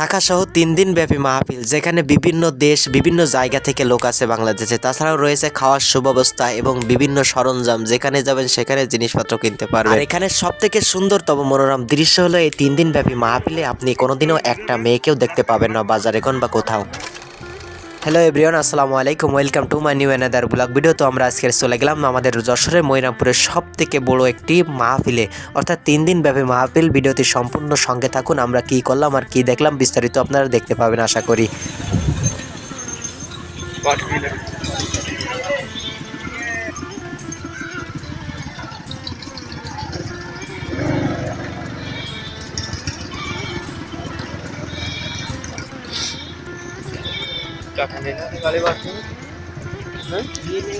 ঢাকা সহ তিন দিন ব্যাপী মাহফিল, যেখানে বিভিন্ন দেশ, বিভিন্ন জায়গা থেকে লোক আছে বাংলাদেশে। তাছাড়াও রয়েছে খাওয়ার সুব্যবস্থা এবং বিভিন্ন সরঞ্জাম, যেখানে যাবেন সেখানে জিনিসপত্র কিনতে পারবেন। এখানে সব থেকে সুন্দরতম মনোরম দৃশ্য হলো এই তিন দিন ব্যাপী মাহফিলে আপনি কোনোদিনও একটা মেয়েকেও দেখতে পাবেন না বাজারে কোন বা কোথাও। হ্যালো এভরিওয়ান আসসালামু আলাইকুম welcome to my new another blog video তো আমরা আজকে চলে গেলাম আমাদের যশোরের ময়নাপুরের সব থেকে বড় একটি মাহফিলে। অর্থাৎ তিন দিন ব্যাপী মাহফিল, ভিডিওটি সম্পূর্ণ সঙ্গে থাকুন, আমরা কি করলাম আর কি দেখলাম, বিস্তারিত আপনারা দেখতে পাবেন, আশা করি।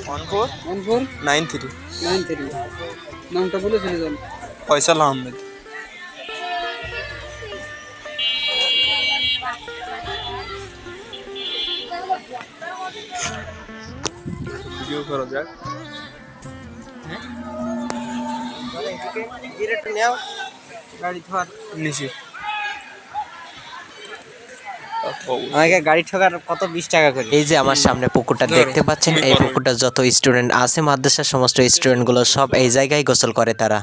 One four nine three. Nine three. নামটা বলে চলে যান ফয়সাল আহমেদ। ভিডিও করা যাক। গাড়ি ধোয়ার নিচে আমাকে গাড়ি ঠোকার কত বিশ টাকা করে? এই যে আমার সামনে পুকুরটা দেখতে পাচ্ছেন এই পুকুরটা যত স্টুডেন্ট আছে মাদ্রাসার সমস্ত স্টুডেন্টগুলো সব এই জায়গায় গোসল করে তারা।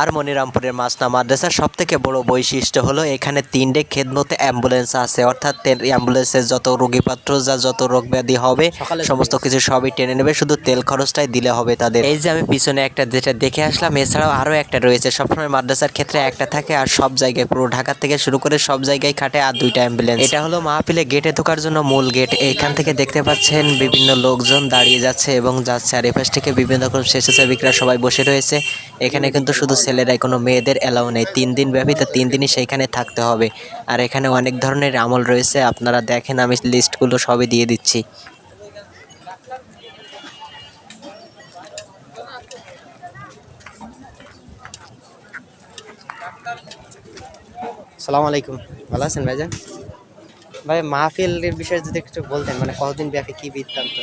আর মনিরামপুরের মাসনা মাদ্রাসার সব থেকে বড় বৈশিষ্ট্য হলো এখানে তিনটে খেদমতে অ্যাম্বুলেন্স আছে। অর্থাৎ অ্যাম্বুলেন্সের যত রোগীপাত্র যা যত রোগ ব্যাধি হবে সমস্ত কিছু সবই টেনে নেবে। শুধু তেল খরচটাই দিলে হবে তাদের। এই যে আমি পিছনে একটা যেটা দেখে আসলাম এছাড়াও আরও একটা রয়েছে। সবসময় মাদ্রাসার ক্ষেত্রে একটা থাকে আর সব জায়গায় পুরো ঢাকা থেকে শুরু করে সব জায়গায় খাটে আর দুইটা অ্যাম্বুলেন্স এটা হলো মাহফিলে গেটে ঢোকার জন্য মূল গেট। এইখান থেকে দেখতে পাচ্ছেন বিভিন্ন লোকজন দাঁড়িয়ে যাচ্ছে এবং যাচ্ছে আর এপাশ থেকে বিভিন্ন রকম স্বেচ্ছাসেবিকরা সবাই বসে রয়েছে। এখানে কিন্তু শুধু ছেলেরাই, কোনো মেয়েদের অ্যালাউ নেই। তিন দিন ব্যাপী তো তিন দিনই সেইখানে থাকতে হবে। আর এখানে অনেক ধরনের আমল রয়েছে। আপনারা দেখেন, আমি লিস্টগুলো সবই দিয়ে দিচ্ছি। সালাম আলাইকুম। ভালো আছেন ভাইজান? ভাই মাহফিলের বিষয়ে যদি একটু বলতেন মানে কতদিন ব্যাপী কি বৃত্তান্ত?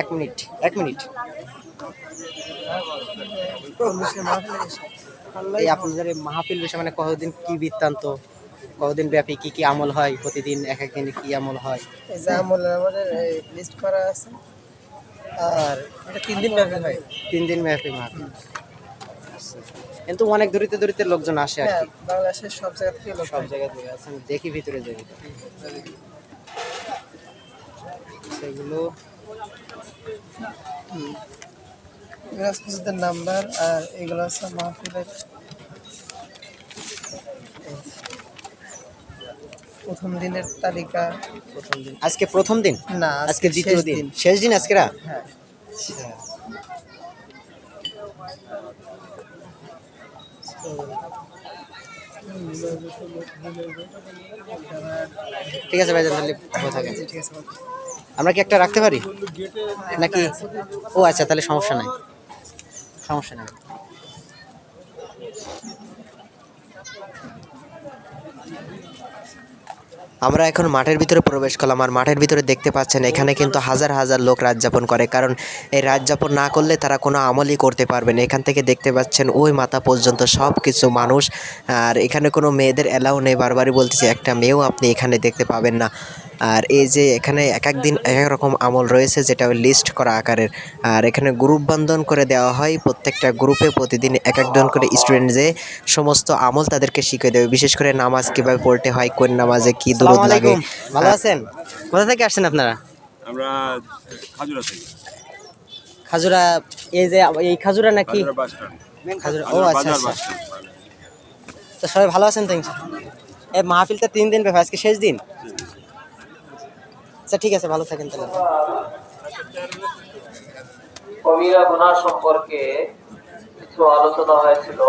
এক মিনিট এক মিনিট। এই আপনাদের মাহফিল বিষয়ে মানে কতদিন কি বৃত্তান্ত? কতদিন ব্যাপী কি কি আমল হয় প্রতিদিন? এক এক দিনে কি আমল হয়? আমাদের লিস্ট করা আছে আর এটা তিন দিন ব্যাপী হয়। তিন দিন ব্যাপী মাহফিল। কিন্তু অনেক দূরিতে দূরিতে লোকজন আসে আর হ্যাঁ কি। বাংলাদেশের সব জায়গা থেকে সব জায়গায় থেকে আসে আমি দেখি ভিতরে যাই সেগুলো মিরাজপুরদের নাম্বার আর এগুলো হচ্ছে মাহফিলের প্রথম দিনের তালিকা। প্রথম দিন। আজকে প্রথম দিন? না আজকে দ্বিতীয় শেষ দিন। শেষ দিন আজকেরা হ্যাঁ। ঠিক আছে ভাইজান, তাহলে ভালো থাকেন আমরা কি একটা রাখতে পারি? নাকি? ও আচ্ছা তাহলে সমস্যা নাই। সমস্যা নাই। আমরা এখন মাঠের ভিতরে প্রবেশ করলাম আর মাঠের ভিতরে দেখতে পাচ্ছেন এখানে কিন্তু হাজার হাজার লোক রাত যাপন করে। কারণ এই রাত যাপন না করলে তারা কোনো আমলই করতে পারবেন এখান থেকে দেখতে পাচ্ছেন ওই মাথা পর্যন্ত সব কিছু মানুষ। আর এখানে কোনো মেয়েদের অ্যালাউ নেই। বারবারই বলতেছি, একটা মেয়েও আপনি এখানে দেখতে পাবেন না। আর এই যে এখানে এক এক দিন এক এক রকম আমল রয়েছে যেটা লিস্ট করা আকারের। আর এখানে গ্রুপ বন্ধন করে দেওয়া হয় প্রত্যেকটা গ্রুপে প্রতিদিন এক একজন করে স্টুডেন্ট যে সমস্ত আমল তাদেরকে শিখিয়ে দেবে। বিশেষ করে নামাজ কীভাবে পড়তে হয় কোন নামাজে কি দূরত লাগে। ভালো আছেন? কোথা থেকে আসছেন আপনারা? আমরা খাজুরা থেকে। খাজুরা এই যে এই খাজুরা নাকি? Khajura bus stand. খাজুরা। ও আচ্ছা আচ্ছা। তো সবাই ভালো আছেন তো? এই মাহফিলটা তিন দিন ব্যাপার আজকে শেষ দিন? আচ্ছা ঠিক আছে ভালো থাকেন তাহলে। কবিরা গুনাহ সম্পর্কে কিছু আলোচনা হয়েছিল।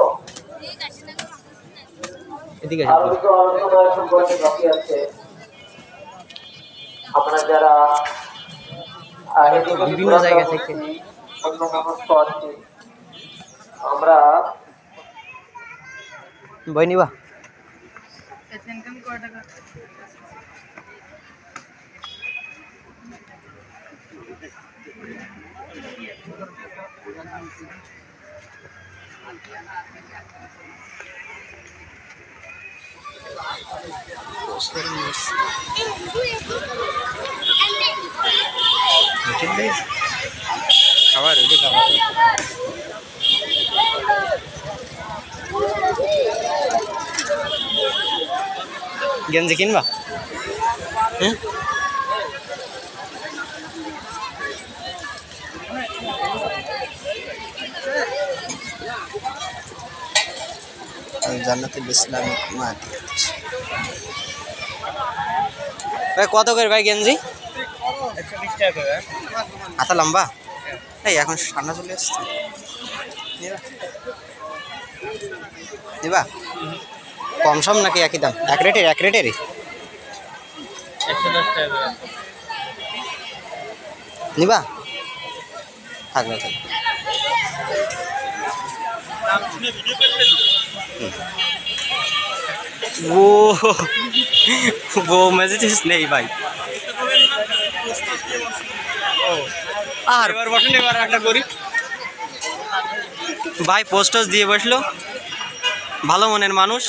এদিকে আরও কিছু আলোচনা সম্পর্কে বাকি আছে। আপনারা যারা আহ, এদিকে বিভিন্ন জায়গা থেকে। অন্য সমস্ত আছে আমরা বই নিবা। খাবার রেডি খাবার গেঞ্জি কিনবা? হ্যাঁ? জান্নাতুল ইসলামিক মাদিয়াত ভাই কত করে ভাই গেঞ্জি? হাতা লম্বা? এই এখন ঠান্ডা চলে এসছে। নিবা? নিবা। কম সম নাকি একই দাম? এক রেটের এক রেটেরই? নিবা। থাকবে থাকবে वो वो মেসেজেস নেই ভাই আর এবার বসেন এবার একটা করি। ভাই পোস্টাস দিয়ে বসল। ভালো মনের মানুষ।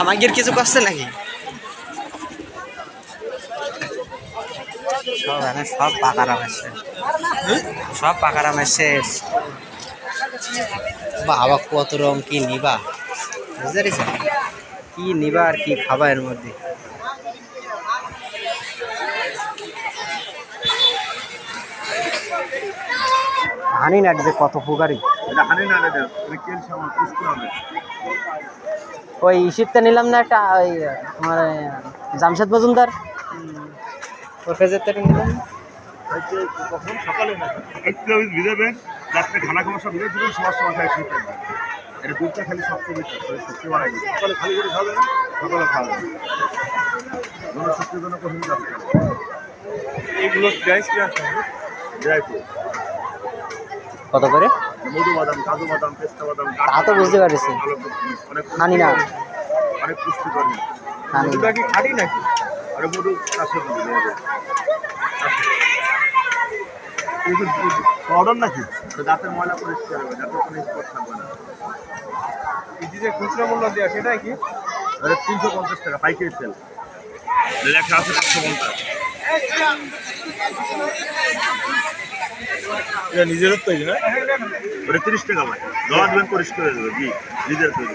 আমাকে কিছু করছে নাকি? সব এখানে সব পাকারাম এসছে সব পাকারাম এসছে বাবা কত রং কি নিবা? বুঝতে পেরেছ কি নিবা আর কি খাবা এর মধ্যে? হানি নাট যে কত ফুকারি না আমার হবে। ওই শীতটা নিলাম না একটা ওই মানে জামশেদ মজুমদার? ওর ফেজের থেকে নিলাম সকালে ভিজাবেন রাত্রে খানা সব ভিজে দিবেন সবার সময় খাই শুয়ে থাকবেন এটা দুধটা খালি সকালে খালি করে সকালে খাওয়া যাবে জন্য কঠিন ড্রাই ফ্রুট কত করে? মধু বাদাম কাজু বাদাম পেস্তা বাদাম তা তো বুঝতে পারছি হানি না। অনেক পুষ্টিকর। খাটি নাকি? আরে মধু চাষে পাউডার নাকি? দাঁতের ময়লা পরিষ্কার হবে দাঁতের কোনো স্পট থাকবে না। যে খুচরা মূল্য দেওয়া সেটাই কি? তিনশো পঞ্চাশ টাকা পাইকারি সেল লেখা আছে পাঁচশো পঞ্চাশ। এটা নিজের তৈরি না? ওটা তিরিশ টাকা লাগে জমা দেবেন পরিষ্কার হয়ে যাবে জি নিজের তৈরি।